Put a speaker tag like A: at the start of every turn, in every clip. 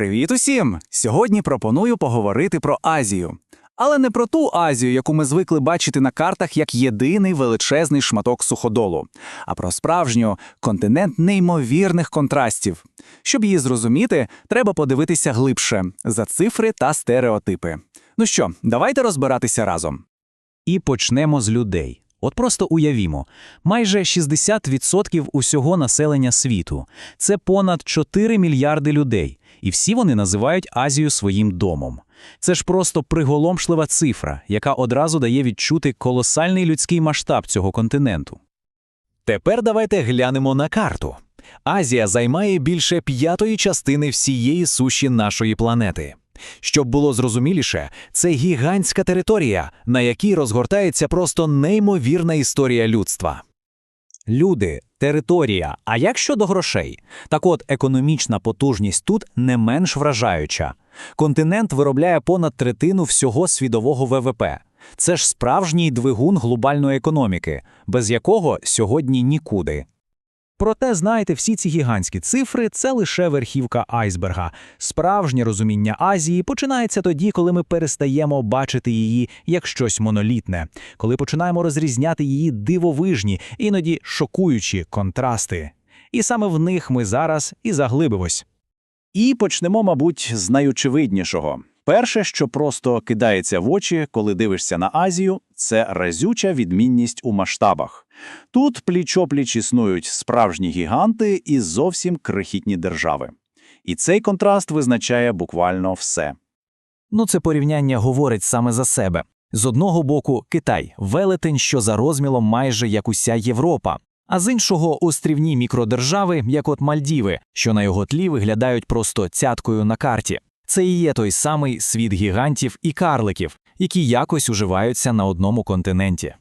A: Привіт усім! Сьогодні пропоную поговорити про Азію. Але не про ту Азію, яку ми звикли бачити на картах як єдиний величезний шматок суходолу, а про справжню континент неймовірних контрастів. Щоб її зрозуміти, треба подивитися глибше за цифри та стереотипи. Ну що, давайте розбиратися разом.
B: І почнемо з людей. От просто уявімо, майже 60% усього населення світу це понад 4 мільярди людей, і всі вони називають Азію своїм домом. Це ж просто приголомшлива цифра, яка одразу дає відчути колосальний людський масштаб цього континенту. Тепер давайте глянемо на карту. Азія займає більше п'ятої частини всієї суші нашої планети. Щоб було зрозуміліше, це гігантська територія, на якій розгортається просто неймовірна історія людства. Люди, територія. А як щодо грошей? Так от, економічна потужність тут не менш вражаюча. Континент виробляє понад третину всього світового ВВП. Це ж справжній двигун глобальної економіки, без якого сьогодні нікуди. Проте, знаєте, всі ці гігантські цифри це лише верхівка айсберга. Справжнє розуміння Азії починається тоді, коли ми перестаємо бачити її як щось монолітне, коли починаємо розрізняти її дивовижні, іноді шокуючі контрасти. І саме в них ми зараз і заглибимось.
A: І почнемо, мабуть, з найочевиднішого. Перше, що просто кидається в очі, коли дивишся на Азію, це разюча відмінність у масштабах. Тут пліч-опліч існують справжні гіганти і зовсім крихітні держави. І цей контраст визначає буквально все.
B: Ну, це порівняння говорить саме за себе. З одного боку, Китай велетень, що за розмілом майже як уся Європа, а з іншого острівні мікродержави, як от Мальдіви, що на його тлі виглядають просто цяткою на карті. Це і є той самий світ гігантів і карликів, які якось уживаються на одному континенті.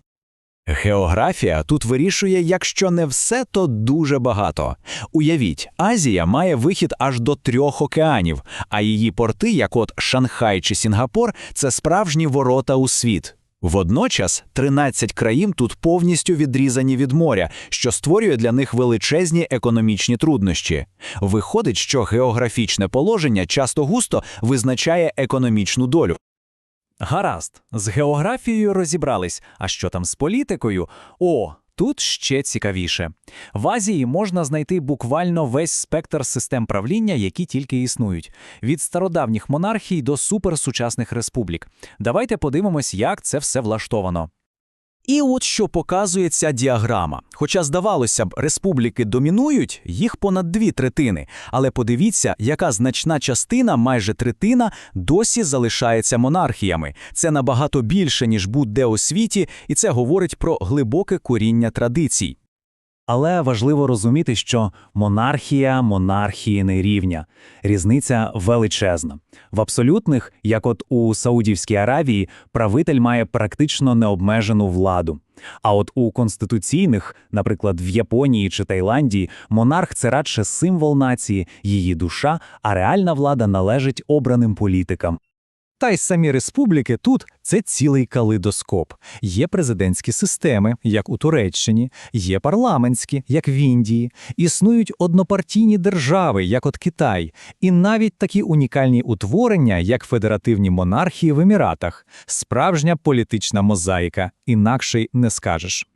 B: Географія тут вирішує, якщо не все, то дуже багато. Уявіть, Азія має вихід аж до трьох океанів, а її порти, як от Шанхай чи Сінгапур, це справжні ворота у світ. Водночас 13 країн тут повністю відрізані від моря, що створює для них величезні економічні труднощі. Виходить, що географічне положення часто густо визначає економічну долю. Гаразд, з географією розібрались. А що там з політикою? О, тут ще цікавіше. В Азії можна знайти буквально весь спектр систем правління, які тільки існують, від стародавніх монархій до суперсучасних республік. Давайте подивимось, як це все влаштовано. І от що показує ця діаграма. Хоча, здавалося б, республіки домінують, їх понад дві третини. Але подивіться, яка значна частина, майже третина, досі залишається монархіями. Це набагато більше, ніж будь-де у світі, і це говорить про глибоке коріння традицій. Але важливо розуміти, що монархія монархії не рівня. Різниця величезна. В абсолютних, як от у Саудівській Аравії, правитель має практично необмежену владу. А от у конституційних, наприклад, в Японії чи Таїланді, монарх це радше символ нації, її душа, а реальна влада належить обраним політикам. Та й самі республіки тут це цілий калейдоскоп. Є президентські системи, як у Туреччині, є парламентські, як в Індії, існують однопартійні держави, як от Китай, і навіть такі унікальні утворення, як федеративні монархії в Еміратах, справжня політична мозаїка, інакше й не скажеш.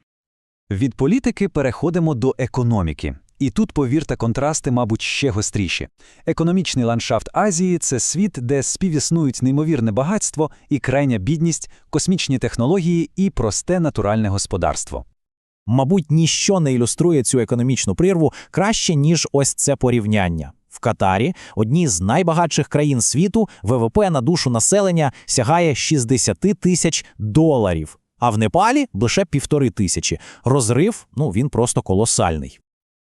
B: Від політики переходимо до економіки. І тут, повірте, контрасти, мабуть, ще гостріші. Економічний ландшафт Азії це світ, де співіснують неймовірне багатство і крайня бідність, космічні технології і просте натуральне господарство. Мабуть, ніщо не ілюструє цю економічну прірву краще, ніж ось це порівняння. В Катарі, одній з найбагатших країн світу, ВВП на душу населення сягає 60 тисяч доларів, а в Непалі лише півтори тисячі. Розрив, ну він просто колосальний.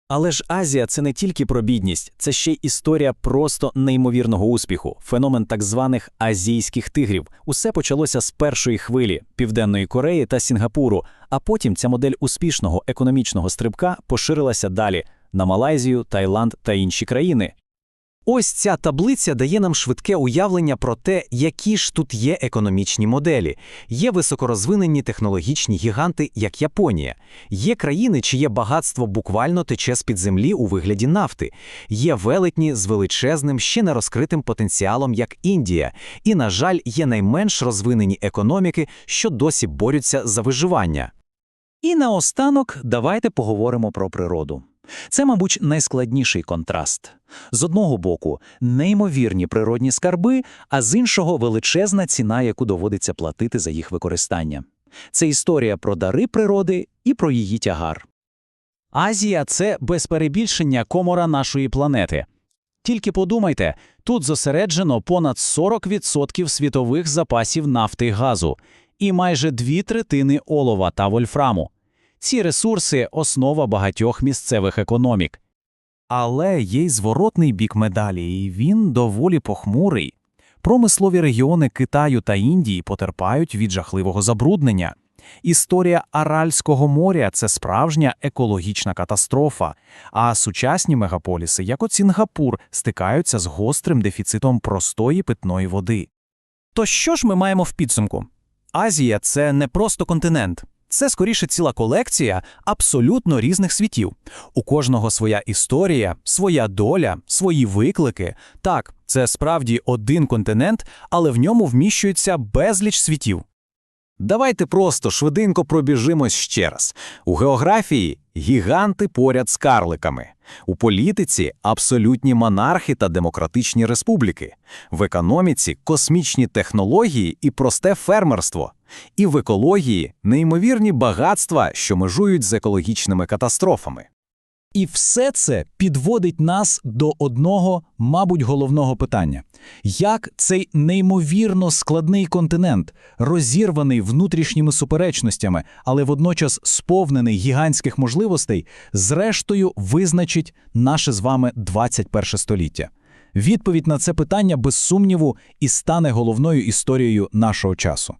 B: Але ж Азія це не тільки про бідність, це ще й історія просто неймовірного успіху, феномен так званих азійських тигрів. Усе почалося з першої хвилі Південної Кореї та Сінгапуру, а потім ця модель успішного економічного стрибка поширилася далі на Малайзію, Таїланд та інші країни.
C: Ось ця таблиця дає нам швидке уявлення про те, які ж тут є економічні моделі. Є високорозвинені технологічні гіганти, як Японія. Є країни, чиє багатство буквально тече з-під землі у вигляді нафти. Є велетні з величезним, ще не розкритим потенціалом, як Індія. І, на жаль, є найменш розвинені економіки, що досі борються за виживання.
B: І наостанок давайте поговоримо про природу. Це, мабуть, найскладніший контраст. З одного боку, неймовірні природні скарби, а з іншого величезна ціна, яку доводиться платити за їх використання. Це історія про дари природи і про її тягар. Азія це без перебільшення комора нашої планети. Тільки подумайте, тут зосереджено понад 40% світових запасів нафти й газу і майже дві третини олова та вольфраму. Ці ресурси – основа багатьох місцевих економік. Але є й зворотний бік медалі, і він доволі похмурий. Промислові регіони Китаю та Індії потерпають від жахливого забруднення. Історія Аральського моря – це справжня екологічна катастрофа, а сучасні мегаполіси, як от Сінгапур, стикаються з гострим дефіцитом простої питної води. То що ж ми маємо в підсумку? Азія – це не просто континент. Це скоріше ціла колекція абсолютно різних світів. У кожного своя історія, своя доля, свої виклики. Так, це справді один континент, але в ньому вміщується безліч світів.
A: Давайте просто швиденько пробіжимось ще раз. У географії гіганти поряд з карликами. У політиці абсолютні монархи та демократичні республіки. В економіці космічні технології і просте фермерство. І в екології неймовірні багатства, що межують з екологічними катастрофами.
B: І все це підводить нас до одного, мабуть, головного питання: як цей неймовірно складний континент, розірваний внутрішніми суперечностями, але водночас сповнений гігантських можливостей, зрештою визначить наше з вами 21 століття? Відповідь на це питання без сумніву і стане головною історією нашого часу.